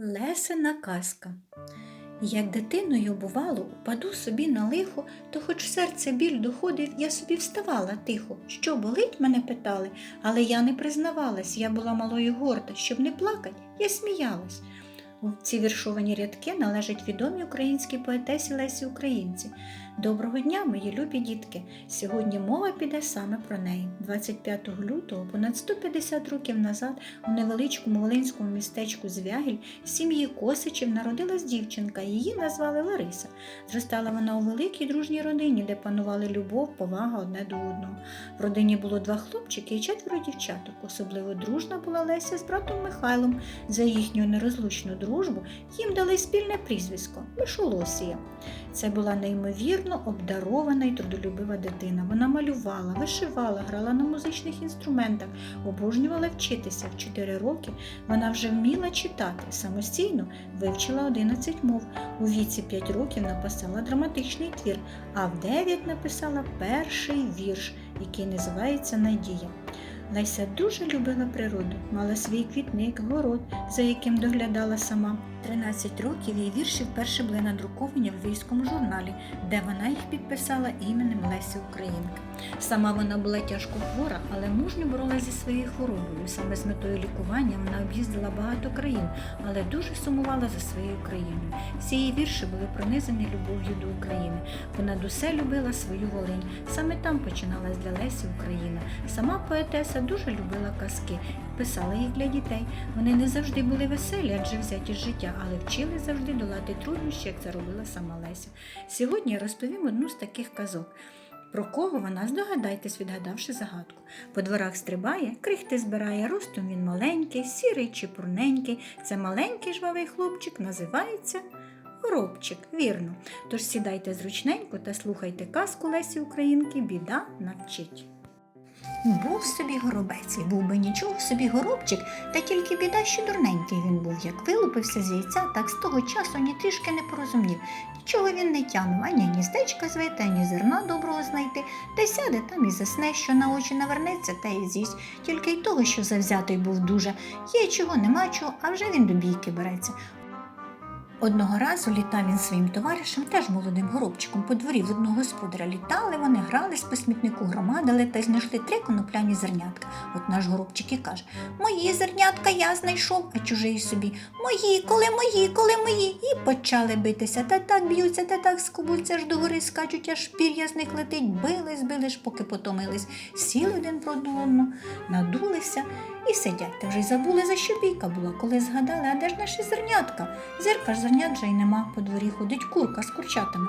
Лесина казка. Як дитиною бувало, упаду собі на лихо, то хоч серце біль доходив, я собі вставала тихо. Що болить, мене питали, але я не признавалась, я була малою горда, щоб не плакать, я сміялась. Ці віршовані рядки належать відомій українській поетесі Лесі Українці. Доброго дня, мої любі дітки! Сьогодні мова піде саме про неї. 25 лютого, понад 150 років назад, у невеличкому волинському містечку Звягіль сім'ї Косичів народилась дівчинка, її назвали Лариса. Зростала вона у великій дружній родині, де панували любов, повага одне до одного. В родині було два хлопчики і четверо дівчаток. Особливо дружна була Леся з братом Михайлом. За їхню нерозлучну дружбу їм дали спільне прізвисько Мишолосія. Це була неймовірно обдарована і трудолюбива дитина. Вона малювала, вишивала, грала на музичних інструментах, обожнювала вчитися. В 4 роки вона вже вміла читати, самостійно вивчила 11 мов. У віці 5 років написала драматичний твір, а в 9 написала перший вірш, який називається Надія. Леся дуже любила природу, мала свій квітник, город, за яким доглядала сама. 13 років її вірші вперше були надруковані в війському журналі, де вона їх підписала іменем Лесі Українки. Сама вона була тяжко хвора, але мужньо боролася зі своєю хворобою. Саме з метою лікування вона об'їздила багато країн, але дуже сумувала за своєю країною. Всі її вірші були пронизані любов'ю до України. Понад усе любила свою Волинь. Саме там починалась для Лесі Україна. Сама поетеса дуже любила казки, писала їх для дітей. Вони не завжди були веселі, адже взяті з життя, але вчили завжди долати труднощі, як це робила сама Леся. Сьогодні я розповім одну з таких казок. Про кого вона здогадайтесь, відгадавши загадку. По дворах стрибає, крихти збирає, ростом він маленький, сірий чи пурненький. Це маленький жвавий хлопчик називається Горобчик, вірно. Тож сідайте зручненько та слухайте казку Лесі Українки Біда навчить. Був собі горобець, і був би нічого собі горобчик, та тільки біда, що дурненький він був. Як вилупився з яйця, так з того часу ні трішки не порозумів. Нічого він не тямив, ані гніздечка звити, ані зерна доброго знайти, де сяде там і засне, що на очі навернеться, та й з'їсть. Тільки й того, що завзятий був дуже. Є чого, нема чого, а вже він до бійки береться. Одного разу літав він своїм товаришем, теж молодим горобчиком, по дворі в одного господаря. Літали вони, грались по смітнику, громадили та знайшли три конопляні зернятка. От наш горобчик і каже: Мої зернятка я знайшов, а чужий собі Мої, коли мої, коли мої. І почали битися. Та так б'ються, та так скубуться, аж до гори скачуть, аж пір'я з них летить, бились, били ж, поки потомились. Сіли один про одного, надулися і сидять. Та вже й забули, за що бійка була, коли згадали, а де ж наші зернятка? Зірка ж зернят вже й нема, по дворі ходить курка з курчатами.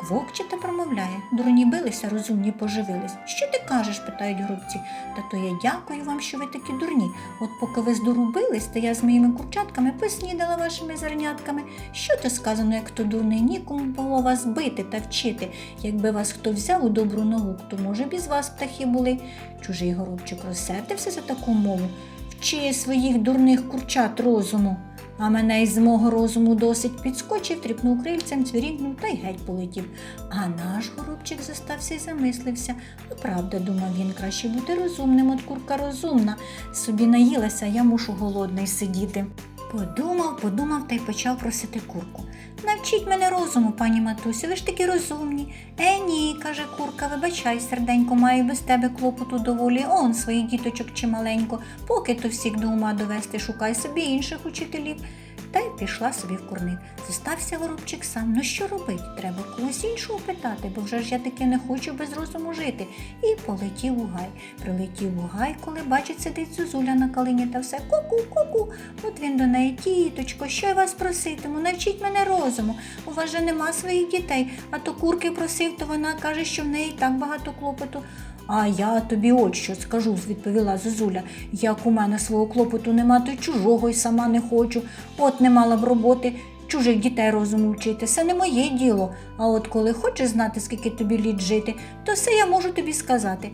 Квокче та промовляє, дурні билися, розумні поживились. Що ти кажеш? питають грубці. Та то я дякую вам, що ви такі дурні. От поки ви здорубились, то я з моїми курчатками поснідала вашими зернятками. Що то сказано, як то дурний, нікому було вас бити та вчити. Якби вас хто взяв у добру науку, то може б із вас птахи були. Чужий горобчик розсердився за таку мову. Вчи своїх дурних курчат розуму. А мене із мого розуму досить підскочив, тріпнув крильцем, цвірінькнув та й геть полетів. А наш горобчик зостався й замислився. Ну, правда, думав він, краще бути розумним, от курка розумна. Собі наїлася, я мушу голодний сидіти. Подумав, подумав та й почав просити курку. Навчіть мене розуму, пані матусю, ви ж такі розумні. Е, ні, каже курка, вибачай, серденько, маю без тебе клопоту доволі, он своїх діточок чималенько, поки то всіх до ума довести, шукай собі інших учителів. Пішла собі в курник. Зостався горобчик сам. Ну що робить? Треба когось іншого питати, бо вже ж я таки не хочу без розуму жити. І полетів у гай. Прилетів у гай, коли бачить, сидить зозуля на калині та все ку-ку, ку-ку. От він до неї, тіточко, що я вас проситиму, навчіть мене розуму. У вас же нема своїх дітей, а то курки просив, то вона каже, що в неї так багато клопоту. А я тобі от що скажу, відповіла Зозуля. Як у мене свого клопоту нема, то й чужого й сама не хочу. От не мала б роботи. Чужих дітей розуму вчити, це не моє діло. А от коли хочеш знати, скільки тобі літ жити, то все я можу тобі сказати.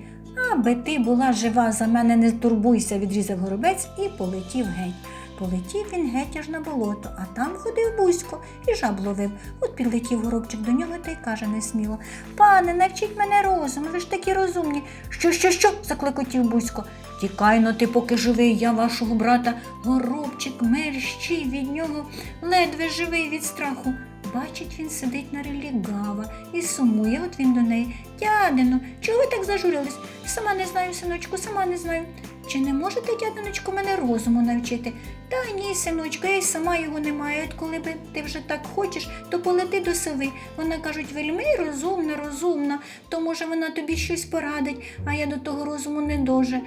Аби ти була жива, за мене не турбуйся, відрізав горобець і полетів геть. Полетів він геть аж на болото, а там ходив бузько і жаб ловив. От підлетів горобчик до нього та й каже несміло Пане, навчіть мене розуму, ви ж такі розумні. Що, що, що? заклекотів бузько. Тікай но ти, поки живий, я вашого брата. Горобчик мерщій від нього, ледве живий від страху. Бачить, він сидить на релі гава і сумує, от він до неї. Дядино, чого ви так зажурились? Сама не знаю, синочку, сама не знаю. Чи не можете, дядиночку, мене розуму навчити? Та ні, синочко, я й сама його не маю. От коли би ти вже так хочеш, то полети до сови. Вона кажуть, вельми розумна, розумна, то може вона тобі щось порадить, а я до того розуму не дуже.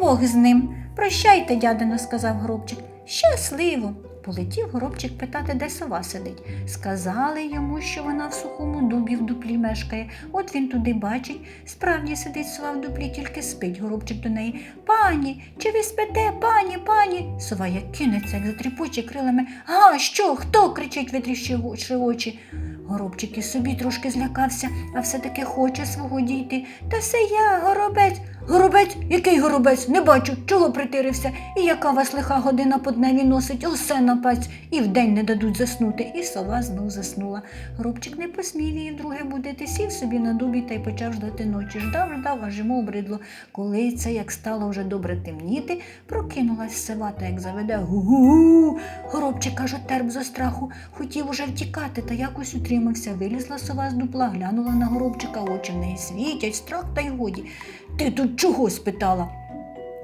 Бог з ним. Прощайте, дядино, сказав Гробчик. Щасливо. Полетів горобчик питати, де сова сидить. Сказали йому, що вона в сухому дубі в дуплі мешкає. От він туди бачить. Справді сидить сова в дуплі, тільки спить горобчик до неї. Пані, чи ви спите, пані, пані? Сова як кинеться, як затріпоче крилами. А, що? Хто? кричить, витріщивши очі. Горобчик і собі трошки злякався, а все-таки хоче свого дійти. Та все я, горобець. Горобець? Який горобець? Не бачу, чого притирився. І яка вас лиха година по дневі носить, усе на паць, і вдень не дадуть заснути. І сова знов заснула. Горобчик не посмів її вдруге будити, сів собі на дубі та й почав ждати ночі. Ждав, ждав, аж йому обридло. Коли це, як стало вже добре темніти, прокинулась сова та як заведе гу-гу. Горобчик аж отерп за страху, хотів уже втікати, та якось утримався. Вилізла сова з дупла, глянула на горобчика, очі в неї світять, страх та й годі. Ти тут чого? спитала.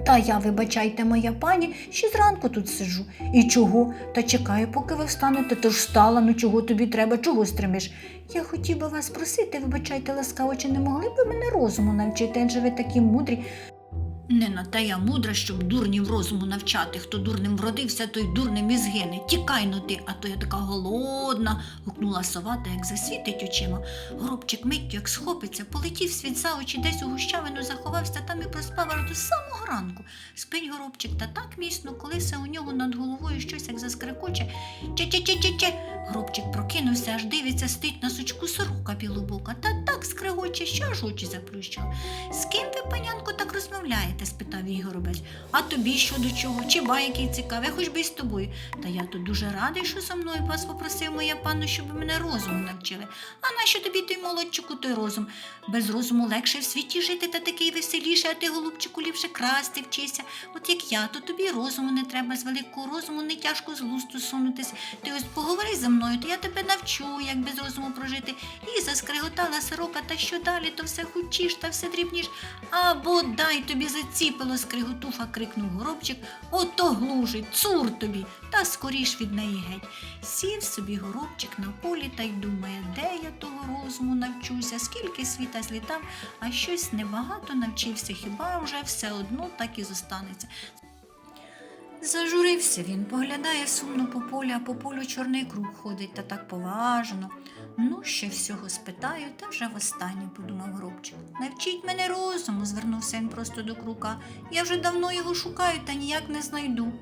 Та я, вибачайте, моя пані, ще зранку тут сижу. І чого? Та чекаю, поки ви встанете, то ж встала, ну чого тобі треба, чого стримиш? Я хотів би вас просити, вибачайте ласкаво, чи не могли б мене розуму навчити, адже ви такі мудрі. Не на те я мудра, щоб дурнів розуму навчати. Хто дурним вродився, той дурним і згине. Тікай но ти, а то я така голодна. гукнула сова та як засвітить очима. Горобчик миттю, як схопиться, полетів світ за очі, десь у гущавину заховався, там і проспав аж до самого ранку. Спить горобчик та так міцно, колися у нього над головою щось як заскрекоче. Че-че-че-че-че. Горобчик прокинувся, аж дивиться, стоїть на сучку сорока білобока, та так скрегоче, що аж очі заплющила. З ким ви, панянко, так розмовляєте? Спитав її горобець. А тобі що до чого? Чи байки цікаві, хоч би й з тобою. Та я тут дуже радий, що со мною вас попросив моя панно, щоб мене розуму навчили. А нащо тобі той молодчику той розум? Без розуму легше в світі жити та такий веселіше, а ти, голубчику, ліпше красти вчися. От як я, то тобі розуму не треба, з великого розуму не тяжко з глузду сунутись. Ти ось поговори зі мною, то я тебе навчу, як без розуму прожити. І заскриготала сорока, та що далі, то все хучіш та все дрібніш. Або дай тобі заціпило скриготуха, крикнув горобчик. Ото глужить, цур тобі, та скоріш від неї геть. Сів собі горобчик на полі та й думає, де я того розуму навчуся, скільки світа злітав, а щось небагато навчився, хіба вже все одно так і зостанеться. Зажурився він, поглядає сумно по полю, а по полю чорний круг ходить та так поважно. Ну, ще всього спитаю, та вже востаннє, подумав Горобчик. Навчіть мене розуму, звернувся він просто до крука. Я вже давно його шукаю та ніяк не знайду.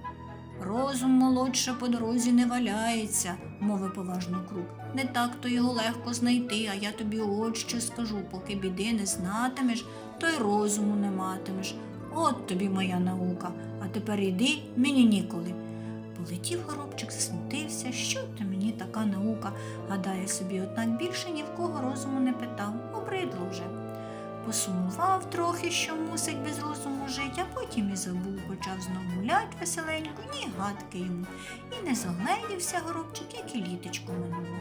Розум молодше по дорозі не валяється, мовив поважно круг. Не так то його легко знайти, а я тобі от що скажу, поки біди не знатимеш, то й розуму не матимеш. От тобі моя наука, а тепер іди, мені ніколи. Полетів горобчик, засмутився, що то мені така наука, гадає собі, однак більше ні в кого розуму не питав, обридло вже. Посумував трохи, що мусить без розуму жить, а потім і забув, почав знов гулять веселенько, ні гадки йому. І не загледівся горобчик, як і літочку минуло.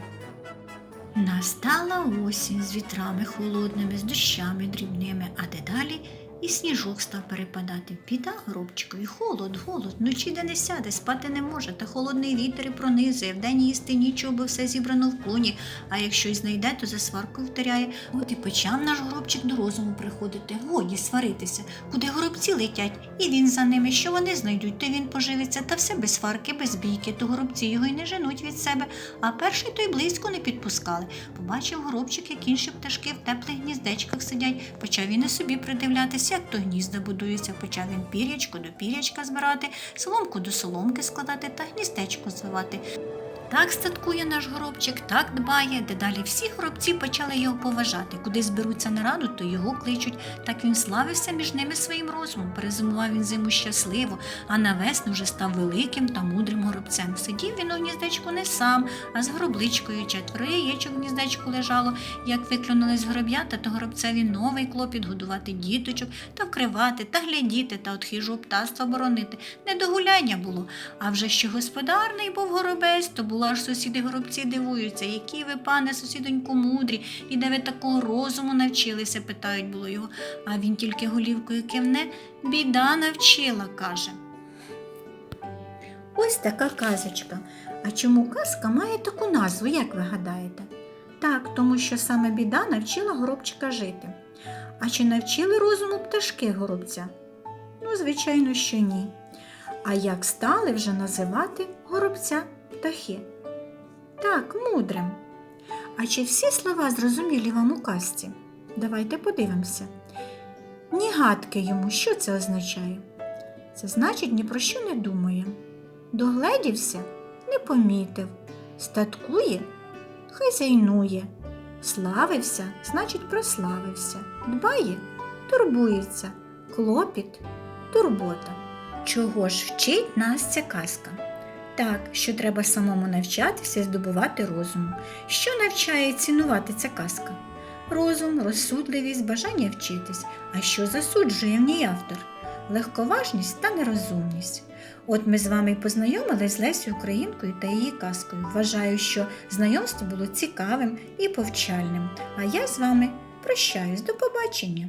Настала осінь з вітрами холодними, з дощами дрібними, а дедалі і сніжок став перепадати. Біда горобчикові, холод, голод, вночі де не сяде, спати не може, та холодний вітер і пронизує, вдень їсти нічого, бо все зібрано в клуні, а якщо й знайде, то за сварку втиряє. От і почав наш горобчик до розуму приходити. Годі сваритися, куди горобці летять, і він за ними, що вони знайдуть, то він поживиться, та все без сварки, без бійки, то горобці його й не женуть від себе, а перший той близько не підпускали. Побачив горобчик, як інші пташки в теплих гніздечках сидять, почав він і собі придивлятися, як то гнізда будується, почав він пірячко до пірячка збирати, соломку до соломки складати та гніздечко звивати. Так статкує наш горобчик, так дбає. Дедалі всі горобці почали його поважати. Куди зберуться на раду, то його кличуть. Так він славився між ними своїм розумом. Перезимував він зиму щасливо, а на весну вже став великим та мудрим горобцем. Сидів він у гніздечку не сам, а з горобличкою. Четверо яєчок в гніздечку лежало. Як виклюнулись гороб'ята, то горобцеві новий клопіт годувати діточок та вкривати, та глядіти, та от птаства боронити. Недогуляння було. А вже що господарний був горобець, то було аж сусіди горобці дивуються, які ви, пане сусідоньку, мудрі, і де ви такого розуму навчилися, питають було його. А він тільки голівкою кивне, біда навчила, каже. Ось така казочка. А чому казка має таку назву, як ви гадаєте? Так, тому що саме біда навчила горобчика жити. А чи навчили розуму пташки горобця? Ну, звичайно, що ні. А як стали вже називати горобця птахи? Так, мудрим. А чи всі слова зрозумілі вам у казці? Давайте подивимося. Ні гадки йому, що це означає? Це значить ні про що не думає. Догледівся, не помітив. Статкує, хазяйнує. Славився, значить прославився. Дбає, турбується. Клопіт, турбота. Чого ж вчить нас ця казка? Так, що треба самому навчатися і здобувати розум. Що навчає цінувати ця казка? Розум, розсудливість, бажання вчитись. А що засуджує в ній автор? Легковажність та нерозумність. От ми з вами й познайомились з Лесю Українкою та її казкою. Вважаю, що знайомство було цікавим і повчальним. А я з вами прощаюсь до побачення.